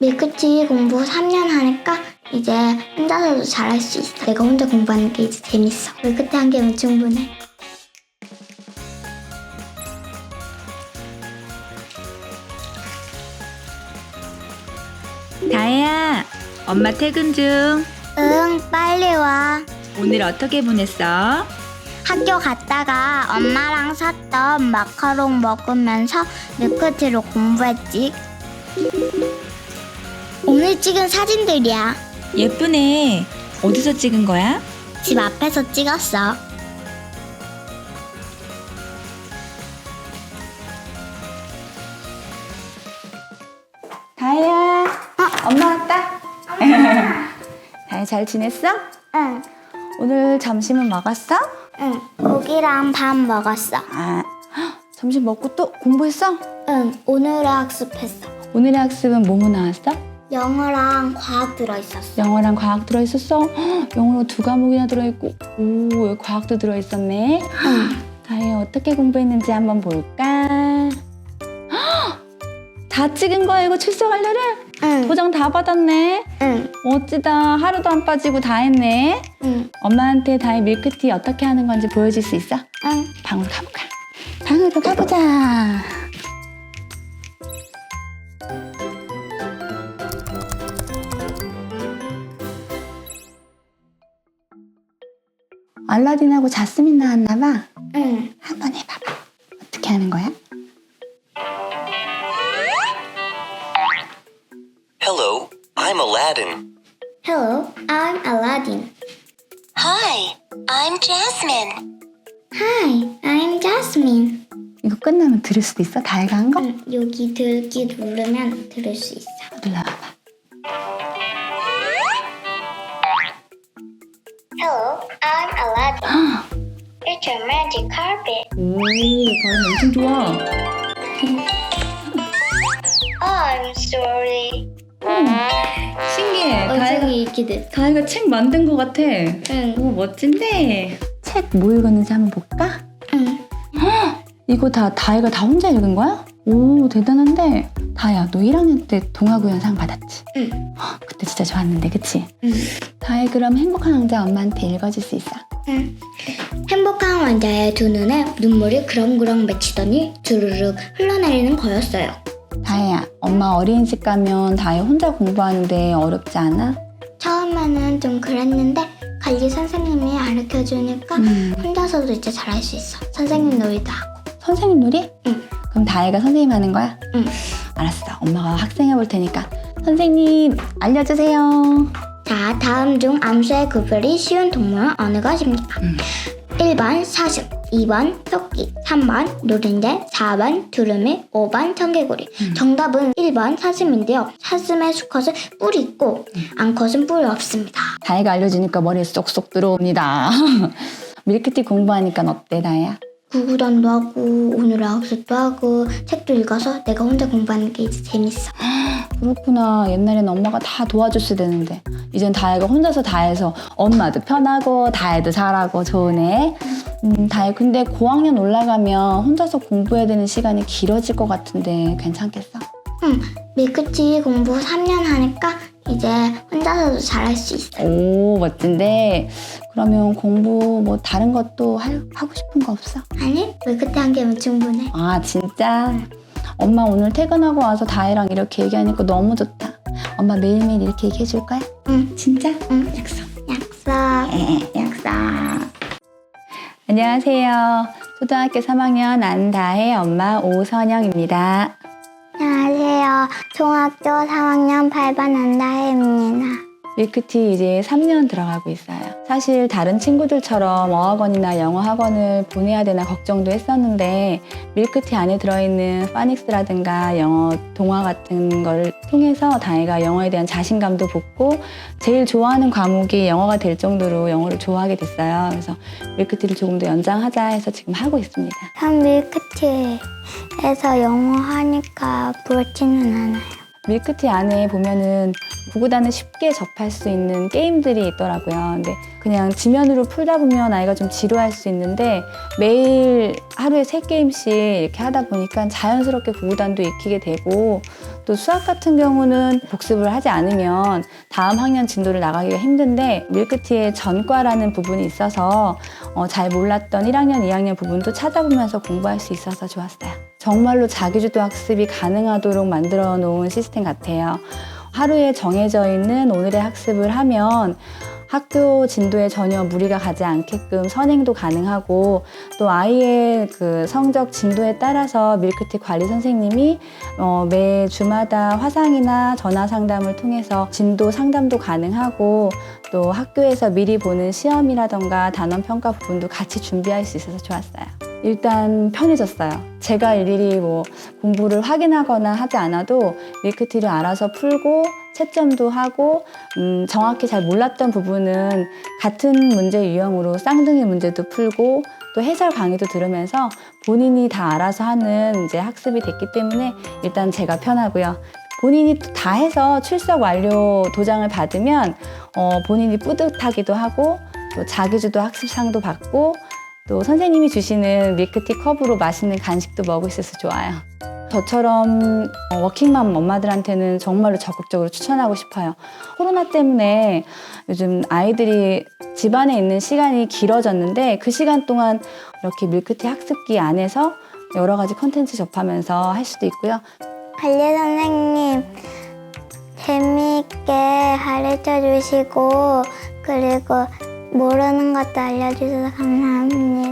밀크티 공부 3년 하니까 이제 혼자서도 잘할 수 있어. 내가 혼자 공부하는 게 이제 재밌어. 밀크티 한 개면 충분해. 다혜야, 엄마 퇴근 중. 응, 빨리 와. 오늘 어떻게 보냈어? 학교 갔다가 엄마랑 샀던 마카롱 먹으면서 밀크티로 공부했지. 오늘 찍은 사진들이야. 예쁘네. 어디서 찍은 거야? 집 앞에서 찍었어. 다혜야, 엄마 왔다. 다혜 잘 지냈어? 응, 오늘 점심은 먹었어? 응. 고기랑 밥 먹었어. 아, 헉, 점심 먹고 또 공부했어? 응, 오늘의 학습했어. 오늘의 학습은 뭐뭐 나왔어? 영어랑 과학 들어있었어. 영어랑 과학 들어있었어? 헉, 영어로 두 과목이나 들어있고, 오, 여기 과학도 들어있었네. 응, 다혜 어떻게 공부했는지 한번 볼까? 헉, 다 찍은 거야 이거 출석 할래를? 응, 도장 다 받았네. 응, 멋지다. 하루도 안 빠지고 다 했네. 응, 엄마한테 다혜 밀크티 어떻게 하는 건지 보여줄 수 있어? 응. 방으로 가볼까? 방으로 가보자. 알라딘하고 자스민 나왔나 봐. 응. 한번 해봐봐. 어떻게 하는 거야? Hello, I'm Aladdin. Hello, I'm Aladdin. Hi, I'm Jasmine. Hi, I'm Jasmine. 이거 끝나면 들을 수도 있어? 한 거? 응, 여기 들기 누르면 들을 수 있어. 눌러봐 I'm Aladdin. It's a magic carpet. 오, 발음 엄청 좋아. I'm sorry. 신기해. 원장이 이렇게 돼. 다혜가 책 만든 것 같아. 응, 오, 멋진데? 책 뭐 읽었는지 한번 볼까? 응. 이거 다 다혜가 다 혼자 읽은 거야? 오, 대단한데? 다혜야, 너 1학년 때 동화구연상 받았지? 응. 헉, 그때 진짜 좋았는데, 그치? 응. 다혜 그럼 행복한 왕자 엄마한테 읽어줄 수 있어? 응. 행복한 왕자의 두 눈에 눈물이 그렁그렁 맺히더니 주르륵 흘러내리는 거였어요. 다혜야, 엄마 어린이집 가면 다혜 혼자 공부하는데 어렵지 않아? 처음에는 좀 그랬는데 관리 선생님이 가르쳐 주니까 음. 혼자서도 이제 잘할 수 있어. 선생님 놀이도 하고. 선생님 놀이? 응. 그럼 다혜가 선생님 하는 거야? 응. 알았어. 엄마가 학생 해볼 테니까. 선생님, 알려주세요. 자, 다음 중 암수의 구별이 쉬운 동물은 어느 것입니까? 음. 1번 사슴, 2번 토끼, 3번 노른자, 4번 두루미, 5번 청개구리. 음. 정답은 1번 사슴인데요. 사슴의 수컷은 뿔이 있고 음. 암컷은 뿔이 없습니다. 다혜가 알려주니까 머리에 쏙쏙 들어옵니다. 밀크티 공부하니까 어때, 다혜야? 구구단도 하고 오늘의 학습도 하고 책도 읽어서 내가 혼자 공부하는 게 이제 재밌어. 그렇구나. 옛날에는 엄마가 다 도와줬어야 되는데 이젠 다혜가 혼자서 다 해서 엄마도 편하고 다혜도 잘하고 좋으네. 음, 다혜 근데 고학년 올라가면 혼자서 공부해야 되는 시간이 길어질 것 같은데 괜찮겠어? 응, 밀크티 공부 3년 하니까 이제 혼자서도 잘할 수 있어. 오 멋진데 그러면 공부 뭐 다른 것도 할- 하고 싶은 거 없어? 아니, 밀크티 한 개면 충분해. 아 진짜? 엄마 오늘 퇴근하고 와서 다혜랑 이렇게 얘기하니까 너무 좋다. 엄마 매일매일 이렇게 얘기해 줄 거야? 응, 진짜? 응, 약속. 약속. 에, 약속. 안녕하세요. 초등학교 3학년 안다혜 엄마 오선영입니다. 안녕하세요. 중학교 3학년 8반 안다혜입니다. 밀크티 이제 3년 들어가고 있어요. 사실 다른 친구들처럼 어학원이나 영어 학원을 보내야 되나 걱정도 했었는데 밀크티 안에 들어있는 파닉스라든가 영어 동화 같은 걸 통해서 다혜가 영어에 대한 자신감도 붙고 제일 좋아하는 과목이 영어가 될 정도로 영어를 좋아하게 됐어요. 그래서 밀크티를 조금 더 연장하자 해서 지금 하고 있습니다. 전 밀크티에서 영어 하니까 부럽지는 않아요. 밀크티 안에 보면은 구구단을 쉽게 접할 수 있는 게임들이 있더라고요. 근데 그냥 지면으로 풀다 보면 아이가 좀 지루할 수 있는데 매일 하루에 세 게임씩 이렇게 하다 보니까 자연스럽게 구구단도 익히게 되고 또 수학 같은 경우는 복습을 하지 않으면 다음 학년 진도를 나가기가 힘든데 밀크티의 전과라는 부분이 있어서 어, 잘 몰랐던 1학년, 2학년 부분도 찾아보면서 공부할 수 있어서 좋았어요. 정말로 자기주도 학습이 가능하도록 만들어 놓은 시스템 같아요. 하루에 정해져 있는 오늘의 학습을 하면 학교 진도에 전혀 무리가 가지 않게끔 선행도 가능하고 또 아이의 그 성적 진도에 따라서 밀크티 관리 선생님이 어, 매 주마다 화상이나 전화 상담을 통해서 진도 상담도 가능하고 또 학교에서 미리 보는 시험이라던가 단원 평가 부분도 같이 준비할 수 있어서 좋았어요. 일단 편해졌어요. 제가 일일이 뭐 공부를 확인하거나 하지 않아도 밀크티를 알아서 풀고 채점도 하고 음, 정확히 잘 몰랐던 부분은 같은 문제 유형으로 쌍둥이 문제도 풀고 또 해설 강의도 들으면서 본인이 다 알아서 하는 이제 학습이 됐기 때문에 일단 제가 편하고요. 본인이 또다 해서 출석 완료 도장을 받으면 어, 본인이 뿌듯하기도 하고 또 자기주도 학습상도 받고 또 선생님이 주시는 밀크티 컵으로 맛있는 간식도 먹을 수 있어서 좋아요. 저처럼 어, 워킹맘 엄마들한테는 정말로 적극적으로 추천하고 싶어요. 코로나 때문에 요즘 아이들이 집안에 있는 시간이 길어졌는데 그 시간 동안 이렇게 밀크티 학습기 안에서 여러 가지 컨텐츠 접하면서 할 수도 있고요. 관리 선생님 재미있게 가르쳐 주시고 그리고 모르는 것도 알려주셔서 감사합니다.